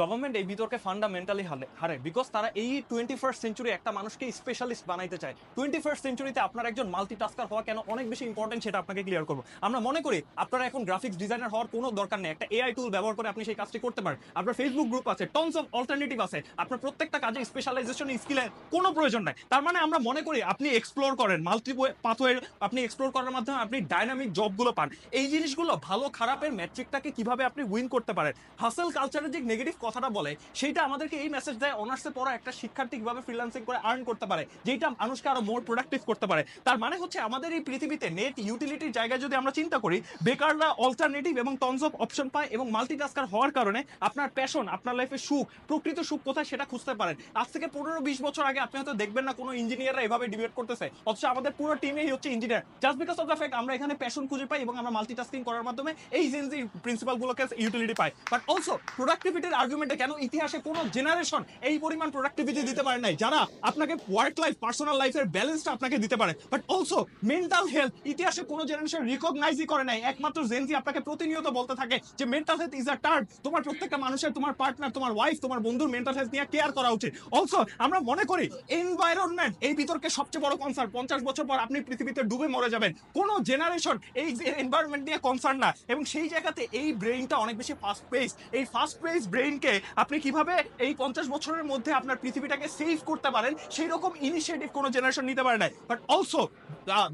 Government এই বিতর্কে fundamentally হারে বিকজ তারা এই টোয়েন্টি ফার্স্ট সেঞ্চুরি একটা মানুষকে স্পেশালিস্ট বানাইতে চায়। টোয়েন্টি ফার্স্ট সেঞ্চুরিতে আপনার একজন মাল্টি টাস্কার হওয়া কেন অনেক বেশি ইম্পর্টেন্ট সেটা আপনাকে ক্লিয়ার করব। আমরা মনে করি, আপনারা এখন গ্রাফিক্স ডিজাইনার হওয়ার কোনো দরকার নেই। একটা এআই টুল ব্যবহার করে আপনি সেই কাজটি করতে পারেন। আপনার ফেসবুক গ্রুপ আছে টনস অফ অল্টারনেটিভ আছে। আপনার প্রত্যেকটা কাজে স্পেশালাইজেশন স্কিলের কোনো প্রয়োজন নাই। তার মানে আমরা মনে করি, আপনি এক্সপ্লোর করেন মাল্টি পাথওয়ে আপনি এক্সপ্লোর করার মাধ্যমে আপনি ডাইনামিক জবগুলো পান। এই জিনিসগুলো ভালো খারাপের ম্যাট্রিকটাকে কীভাবে আপনি উইন করতে পারেন? হাসেল কালচারের যে নেগেটিভ কথাটা বলে, সেইটা আমাদেরকে এই মেসেজ দেয় অনার্সে পড়া একটা শিক্ষার্থী কীভাবে ফ্রিল্যান্সিং করে আর্ন করতে পারে যেটা মানুষকে আরও মোর প্রোডাক্টিভ করতে পারে। তার মানে হচ্ছে আমাদের এই পৃথিবীতে নেট ইউটিলিটির জায়গায় যদি আমরা চিন্তা করি, বেকাররা অল্টারনেটিভ এবং টনস অফ অপশন পায় এবং মাল্টিটাস্কার হওয়ার কারণে আপনার প্যাশন আপনার লাইফে সুখ, প্রকৃত সুখ কোথায় সেটা খুঁজতে পারেন। আজ থেকে পনেরো বিশ বছর আগে আপনি হয়তো দেখবেন না কোনো ইঞ্জিনিয়াররা এভাবে ডিবেট করতেছে, অথচ আমাদের পুরো টিমেই হচ্ছে engineer just because of the fact আমরা এখানে প্যাশন খুঁজে পাই এবং আমরা মাল্টিটাস্কিং করার মাধ্যমে এই জেনজি প্রিন্সিপালগুলোকে ইউটিলিটি পাই। বাট অলসো প্রোডাক্টিভিটির আর্গুমেন্টে কেন ইতিহাসে কোনো জেনারেশন এই পরিমাণ প্রোডাক্টিভিটি দিতে পারে নাই? যারা আপনাকে ওয়ার্ক লাইফ পার্সোনাল লাইফের ব্যালেন্সটা আপনাকে দিতে পারে। বাট অলসো মেন্টাল হেলথ ইতিহাসে কোনো জেনারেশন রিকগনাইজই করে নাই। একমাত্র জেনজি আপনাকে প্রতিনিয়ত বলতে থাকে যে মেন্টাল হেলথ ইজ আ টার্ড তোমার প্রত্যেকটা মানুষের, তোমার পার্টনার তোমার ওয়াইফ তোমার বন্ধুর মেন্টাল হেলথ নিয়ে কেয়ার করা উচিত। অলসো আমরা মনে করি এনভায়রনমেন্ট এই বিতর্কে সবচেয়ে বড় কনসার্ন পঞ্চাশ বছর পর আপনি পৃথিবীতে ডুবে মরে যাবেন। কোন জেনারেশন এই এনভায়রনমেন্ট নিয়ে কনসার্ন না। এবং সেই জায়গাতে এই ব্রেইনটা অনেক বেশি ফাস্ট পেস এই ফাস্ট পেস ব্রেইনকে আপনি কীভাবে এই পঞ্চাশ বছরের মধ্যে আপনার পৃথিবীটাকে সেভ করতে পারেন সেই রকম ইনিশিয়েটিভ কোনো জেনারেশন নিতে পারে না বাট অলসো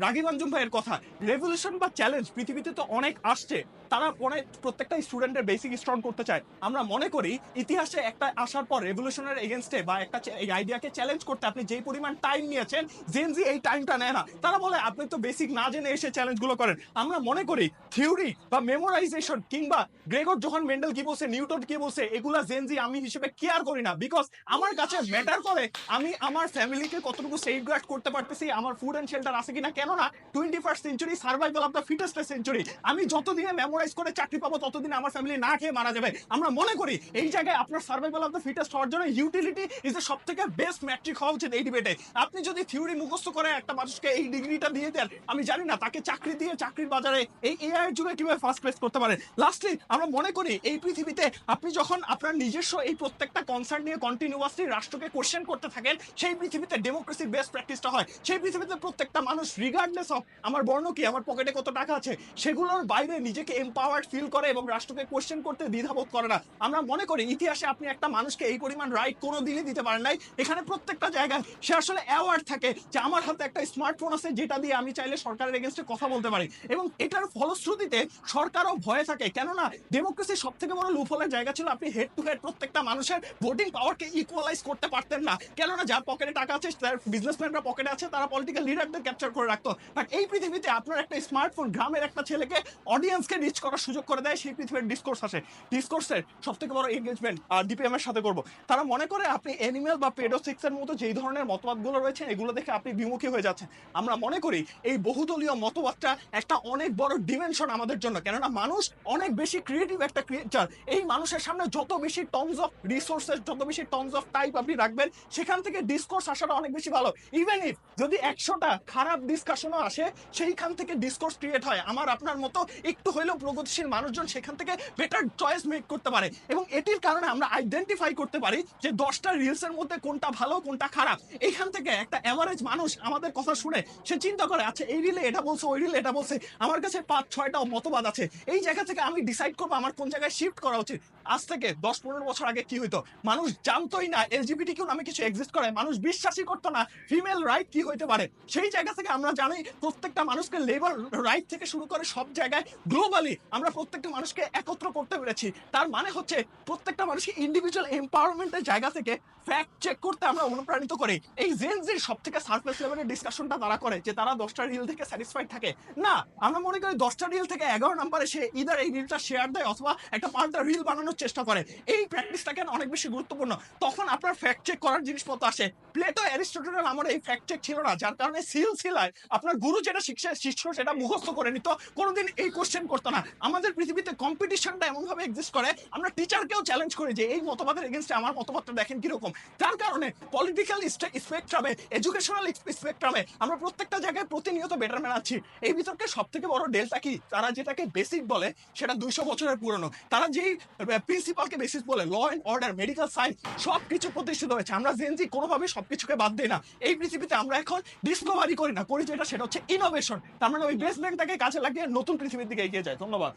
রাগিব আঞ্জুম ভাইয়ের কথা রেভলিউশন বা চ্যালেঞ্জ পৃথিবীতে তো অনেক আসছে। তারা অনেক প্রত্যেকটা স্টুডেন্টের বেসিক স্ট্রং করতে চায়। আমরা মনে করি, ইতিহাসে একটা আসার পর রেভলিউশনের এগেনস্টে বা একটা এই আইডিয়াকে চ্যালেঞ্জ করতে আপনি যেই পরিমাণ টাইম নিয়েছেন জেনজি এই টাইমটা নেয় না। তারা বলে, আপনি তো বেসিক না জেনে এসে চ্যালেঞ্জগুলো করেন। আমরা মনে করি থিওরি বা মেমোরাইজেশন কিংবা গ্রেগর যখন মেন্ডেল কি বলছে, নিউটন কি বলছে, এগুলা জেনজি আমি হিসেবে কেয়ার করি না বিকজ আমার কাছে ম্যাটার করে আমি আমার ফ্যামিলিকে কতটুকু সেফ গার্ড করতে পারতেছি, আমার ফুড অ্যান্ড শেল্টার আছে কিনা কেননা twenty first century survival of the fittest century আমি যতদিনে মেমোরাইজ করে চাকরি পাবো, ততদিন আমার ফ্যামিলি না খেয়ে মারা যাবে। আমরা মনে করি এই জায়গায় আপনার সার্ভাইভাল অফ দ্য ফিটেস্ট হওয়ার জন্য ইউটিলিটি ইজ এ সব থেকে বেস্ট ম্যাট্রিক হওয়া উচিত এই ডিবেটে আপনি যদি থিওরি মুখস্থ করে একটা মানুষকে এই ডিগ্রিটা দিয়ে দেন, আমি জানি না তাকে চাকরি দিয়ে চাকরির বাজারে এই এআই এর যুগে কীভাবে ফার্স্ট প্লেস করতে পারে। লাস্টলি আমরা মনে করি এই পৃথিবীতে আপনি যখন আপনার নিজস্ব এই প্রত্যেকটা কনসার্ন নিয়ে কন্টিনিউয়াসলি রাষ্ট্রকে কোশ্চেন করতে থাকেন, সেই পৃথিবীতে ডেমোক্রেসির বেস্ট প্র্যাকটিসটা হয়। সেই পৃথিবীতে প্রত্যেকটা মানুষ রিগার্ডলেস অফ আমার বর্ণ কি, আমার পকেটে কত টাকা আছে, সেগুলোর বাইরে নিজেকে এম্পাওয়ার্ড ফিল করে এবং রাষ্ট্রকে কোশ্চেন করতে দ্বিধাবোধ করে না। আমরা মনে করি, ইতিহাসে আপনি একটা মানুষকে এই পরিমাণ রাইট কোনো দিনই দিতে পারেন নাই। এখানে প্রত্যেকটা জায়গায় সে আসলে অ্যাওয়ার্ড থাকে যে আমার হাতে একটা স্মার্টফোন আছে, যেটা দিয়ে আমি চাইলে সরকারের এগেনস্টে কথা বলতে পারি। এবং এটার ফলশ্রুতিতে সরকারও ভয়ে থাকে। কেননা ডেমোক্রেসির সব থেকে বড় লুফলের জায়গা ছিল আপনি হেড টু হেড প্রত্যেকটা মানুষের ভোটিং পাওয়ারকে ইকুয়ালাইজ করতে পারতেন না। কেননা যার পকেটে টাকা আছে, তার বিজনেসম্যানরা পকেটে আছে, তারা পলিটিক্যাল লিডারদের ক্যাপচার করে রাখতো। বাট এই পৃথিবীতে আপনার একটা স্মার্টফোন গ্রামের একটা ছেলেকে অডিয়েন্সকে রিচ করার সুযোগ করে দেয়, সেই পৃথিবীর ডিসকোর্স আসে। ডিসকোর্সের সব থেকে বড় এঙ্গেজমেন্ট আর ডিপিএম এর সাথে করব। তারা মনে করে আপনি অ্যানিমেল বা পেডোসিক্স এর মতো যেই ধরনের মতবাদগুলো রয়েছে, এগুলো দেখে আপনি বিমুখী হয়ে যাচ্ছেন। আমরা মনে করি এই বহুদলীয় মতবাদটা একটা অনেক বড় ডিমেনশন আমাদের জন্য। কেননা মানুষ অনেক বেশি ক্রিয়েটিভ একটা ক্রিয়েচার এই মানুষের সামনে যত বেশি টনস অফ রিসোর্সেস যত বেশি টনস অফ টাইপ আপনি রাখবেন, সেখান থেকে ডিসকোর্স আসাটা অনেক বেশি ভালো। ইভেন ইফ যদি একশোটা খারাপ ডিসকাশনও আসে, সেইখান থেকে ডিসকোর্স ক্রিয়েট হয়। আমার আপনার মতো একটু হইলেও প্রগতিশীল মানুষজন সেখান থেকে বেটার চয়েস মেক করতে পারে। এবং এটির কারণে আমরা আইডেন্টিফাই করতে পারি যে দশটা রিলস এর মধ্যে কোনটা ভালো, কোনটা খারাপ। এইখান থেকে একটা অ্যাভারেজ মানুষ আমাদের কথা শুনে, সে চিন্তা করে আচ্ছা এই রিলে এটা বলছে, ওই রিলে এটা বলছে। আমার কাছে পাঁচ, ছয়টা মতবাদ আছে। এই জায়গা থেকে আমি ডিসাইড করব আমার কোন জায়গায় শিফট করা উচিত। আজ থেকে দশ পনেরো বছর আগে কি হইতো? মানুষ জানতোই না এলজিবিটি কেউ নামে কিছু এক্সিস্ট করে মানুষ বিশ্বাসই করতো না ফিমেল রাইট কি হইতে পারে। সেই জায়গা থেকে আমরা জানি প্রত্যেকটা মানুষকে লেবার রাইট থেকে শুরু করে সব জায়গায় গ্লোবালি আমরা প্রত্যেকটা মানুষকে একত্র করতে পেরেছি। তার মানে হচ্ছে প্রত্যেকটা মানুষকে ইন্ডিভিজুয়াল এম্পাওয়ারমেন্টের জায়গা থেকে ফ্যাক্ট চেক করতে আমরা অনুপ্রাণিত করি। এই জেনজির সব থেকে সার্ফেস লেভেলের ডিসকাশনটা তারা করে যে তারা দশটা রিল থেকে স্যাটিসফাইড থাকে। না, আমরা মনে করি দশটা রিল থেকে এগারো নাম্বারে সে ইদার এই রিলটা শেয়ার দেয় অথবা একটা পাল্টা রিল বানানোর চেষ্টা করে। এই প্র্যাকটিসটা কেন অনেক বেশি গুরুত্বপূর্ণ? তখন আপনার ফ্যাক্ট চেক করার জিনিসপত্র আসে। প্লেটো অ্যারিস্টটলের আমার এই ফ্যাক্ট চেক ছিল না, যার কারণে সিল সিলায় আপনার গুরু যেটা শিক্ষা শিষ্য সেটা মুখস্থ করে নিত, কোনোদিন এই কোশ্চেন করতো না। আমাদের পৃথিবীতে কম্পিটিশনটা এমনভাবে এক্সিস্ট করে, আমরা টিচারকেও চ্যালেঞ্জ করি যে এই মতবাদের এগেনস্টে আমার মতবাদটা দেখেন কীরকম। যার কারণে পলিটিক্যাল স্পেকট্রামে এডুকেশনাল স্পেকট্রামে আমরা প্রত্যেকটা জায়গায় প্রতিনিয়ত বেটারম্যান আছি এই বিতর্কে সব থেকে বড় ডেলটা কি? তারা যেটাকে বেসিক বলে, সেটা দুইশো বছরের পুরনো। তারা যেই প্রিন্সিপালকে বেশি বলে law and order medical science সব কিছু প্রতিষ্ঠিত হয়েছে। আমরা জেনজি কোনোভাবে সব কিছুকে বাদ দিই না। এই পৃথিবীতে আমরা এখন ডিসকভারি করি না। করি যেটা, সেটা হচ্ছে ইনোভেশন তার মানে ওই বেসমেন্টটাকে কাছে লাগিয়ে নতুন পৃথিবীর দিকে এগিয়ে যায়। ধন্যবাদ।